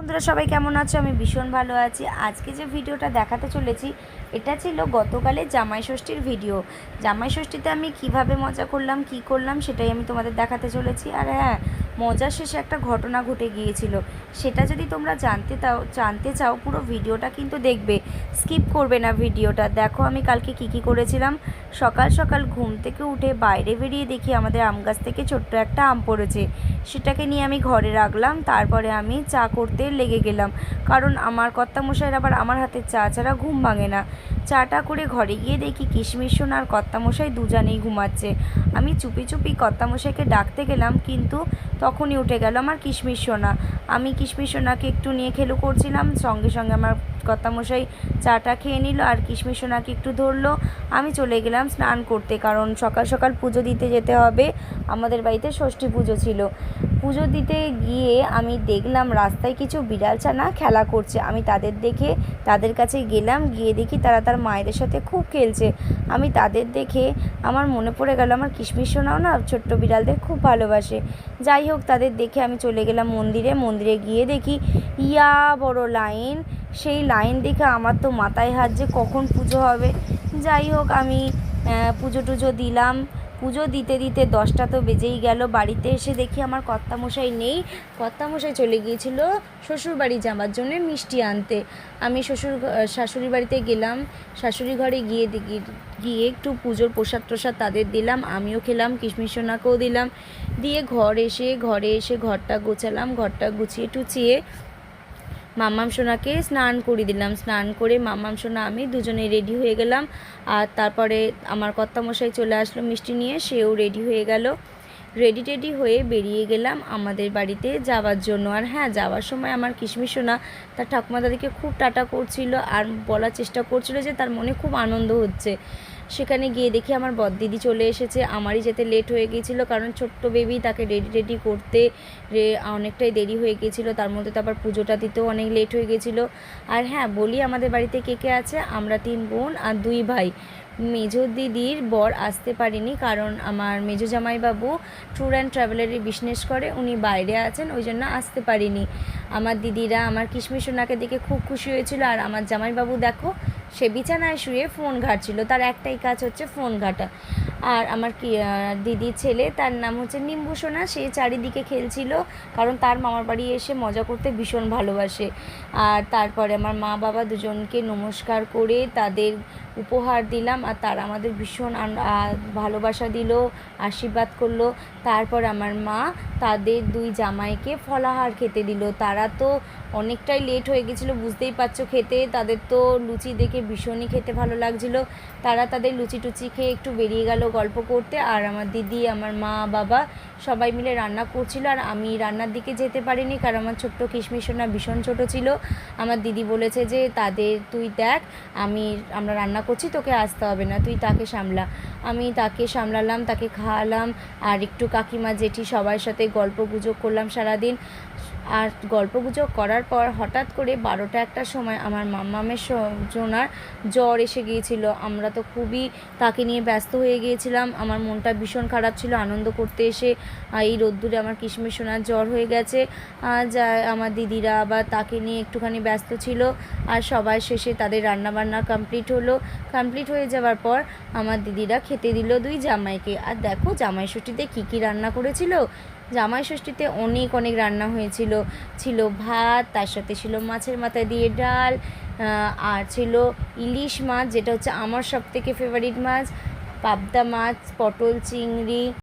বন্ধুরা, সবাই কেমন আছো? আমি ভীষণ ভালো আছি। আজকে যে ভিডিওটা দেখাতে চলেছি, এটা ছিল গতকালের জামাই ষষ্ঠীর ভিডিও। জামাই ষষ্ঠীতে আমি কীভাবে মজা করলাম, কি করলাম, সেটাই আমি তোমাদের দেখাতে চলেছি। আর হ্যাঁ মজার শেষে একটা ঘটনা ঘটে গিয়েছিল। সেটা যদি তোমরা জানতে চাও জানতে চাও, পুরো ভিডিওটা কিন্তু দেখবে। স্কিপ করবে না ভিডিওটা। দেখো আমি কালকে কি কি করেছিলাম। সকাল সকাল ঘুম থেকে উঠে বাইরে বেরিয়ে দেখি আমাদের আম গাছ থেকে ছোট্ট একটা আম পড়েছে। সেটাকে নিয়ে আমি ঘরে রাখলাম, তারপরে আমি চা করতে লেগে গেলাম। কারণ আমার কর্তামশাইয়ের আবার আমার হাতে চা ছাড়া ঘুম ভাঙে না। চাটা করে ঘরে গিয়ে দেখি কিশমিশ সোনা আর কর্তামশাই দুজনেই ঘুমাচ্ছে। আমি চুপি চুপি কর্তামশাইকে ডাকতে গেলাম, কিন্তু তখনই উঠে গেল আমার কিশমিশ সোনা। আমি কিশমিশ সোনাকে একটু নিয়ে খেলু করছিলাম, সঙ্গে সঙ্গে আমার কর্তামশাই চাটা খেয়ে নিল আর কিশমিশ সোনাকে একটু ধরলো। আমি চলে গেলাম স্নান করতে, কারণ সকাল সকাল পুজো দিতে যেতে হবে। আমাদের বাড়িতে ষষ্ঠী পুজো ছিল। পুজো দিতে গিয়ে আমি দেখলাম রাস্তায় কিছু বিড়াল ছানা খেলা করছে। আমি তাদের দেখে তাদের কাছে গেলাম, গিয়ে দেখি তারা তার মায়েদের সাথে খুব খেলছে। আমি তাদের দেখে আমার মনে পড়ে গেল, আমার কিশমিশ সোনাও না ছোট্ট বিড়ালদের খুব ভালোবাসে। যাই হোক, তাদের দেখে আমি চলে গেলাম মন্দিরে। মন্দিরে গিয়ে দেখি, ইয়া, বড় লাইন। সেই লাইন দেখে আমার তো মাথায় হাত যে কখন পুজো হবে। যাই হোক, আমি পুজো টুজো দিলাম। পুজো দিতে দিতে দশটা তো বেজেই গেল। বাড়িতে এসে দেখি আমার কর্তামশাই নেই। কর্তামশাই চলে গিয়েছিল শ্বশুর বাড়ি যাওয়ার জন্য মিষ্টি আনতে। আমি শ্বশুর শাশুড়ি বাড়িতে গেলাম। শাশুড়ি ঘরে গিয়ে গিয়ে একটু পুজোর প্রসাদ প্রসাদ তাদের দিলাম। আমিও খেলাম, কিশমিশ সোনাকেও দিলাম। দিয়ে ঘর এসে, ঘরে এসে ঘরটা গোছালাম। ঘরটা গুছিয়ে টুচিয়ে মাম্মাম সোনাকে স্নান করে দিলাম। স্নান করে মাম্মাম সোনা, আমি দুজনে রেডি হয়ে গেলাম। আর তারপরে আমার কর্তামশাই চলে আসলো মিষ্টি নিয়ে, সেও রেডি হয়ে গেল। রেডি টেডি হয়ে বেরিয়ে গেলাম আমাদের বাড়িতে যাওয়ার জন্য। আর হ্যাঁ যাওয়ার সময় আমার কিশমিশ সোনা তার ঠাকুমা দাদিকে খুব টাটা করছিল আর বলার চেষ্টা করছিল যে তার মনে খুব আনন্দ হচ্ছে। সেখানে গিয়ে দেখি আমার বদ্দিদি চলে এসেছে, আমারই যেতে লেট হয়ে গিয়েছিল কারণ ছোট্ট বেবি তাকে রেডি রেডি করতে রে অনেকটাই দেরি হয়ে গিয়েছিল, তার মধ্যে তো আবার পুজোটা দিতেও অনেক লেট হয়ে গেছিল আর হ্যাঁ বলি আমাদের বাড়িতে কে কে আছে? আমরা তিন বোন আর দুই ভাই। মেজো দিদির বর আসতে পারেনি কারণ আমার মেজো জামাইবাবু ট্যুর অ্যান্ড ট্রাভেলারি বিজনেস করে, উনি বাইরে আছেন, ওই জন্য আসতে পারিনি। আমার দিদিরা, আমার কিশমিশ সোনাকে দেখে খুব খুশি হয়েছিল আর আমার জামাইবাবু দেখো, সে বিছানায় শুয়ে ফোন ঘাটছিল। তার একটাই কাজ হচ্ছে ফোন ঘাটা। আর আমার কি দিদির ছেলে, তার নাম হচ্ছে নিম্বু সোনা, সে চারিদিকে খেলছিল কারণ তার মামার বাড়ি এসে মজা করতে ভীষণ ভালোবাসে। আর তারপরে আমার মা বাবা দুজনকে নমস্কার করে তাদের উপহার দিলাম আর তারা আমাদের ভীষণ ভালোবাসা দিল, আশীর্বাদ করল। তারপর আমার মা তাদের দুই জামাইকে ফলাহার খেতে দিল। তারা তো অনেকটাই লেট হয়ে গেছিল, বুঝতেই পারছ খেতে। তাদের তো লুচি দেখে ভীষণই খেতে ভালো লাগছিল। তারা তাদের লুচি টুচি খেয়ে একটু বেরিয়ে গেল গল্প করতে। আর আমার দিদি, আমার মা, বাবা সবাই মিলে রান্না করছিল। আর আমি রান্নার দিকে যেতে পারিনি কারণ আমার ছোট্ট কিশমিশোনা ভীষণ ছোট ছিল। আমার দিদি বলেছে যে, তাদের তুই দেখ, আমি, আমরা রান্না করছি, তোকে আসতে হবে না, তুই তাকে সামলা। আমি তাকে সামলালাম, তাকে খাওয়ালাম, আর একটু কাকিমা জেঠি সবার সাথে গল্প গুজব করলাম সারাদিন। আর গল্প গুজব করার পর হঠাৎ করে বারোটা একটার সময় আমার মাম্মামের জনার জ্বর এসে গিয়েছিল। আমরা তো খুবই তাকে নিয়ে ব্যস্ত হয়ে গিয়েছিলাম। আমার মনটা ভীষণ খারাপ ছিল। আনন্দ করতে এসে এই রোদ্দুরে আমার কিশমিশ সোনার জ্বর হয়ে গেছে। যা, আমার দিদিরা আবার তাকে নিয়ে একটুখানি ব্যস্ত ছিল আর সবাই শেষে তাদের রান্নাবান্না কমপ্লিট হলো। কমপ্লিট হয়ে যাওয়ার পর আমার দিদিরা খেতে দিল দুই জামাইকে। আর দেখো জামাই ষষ্ঠীতে কী কী রান্না করেছিল? জামাই ষষ্ঠীতে অনেক অনেক রান্না হয়েছিল। ছিল ভাত, তার সাথে ছিল মাছের মাথা দিয়ে ডাল আর ছিল ইলিশ মাছ, যেটা হচ্ছে আমার সব থেকে ফেভারিট মাছ, পাবদা মাছ, পটল, চিংড়ি।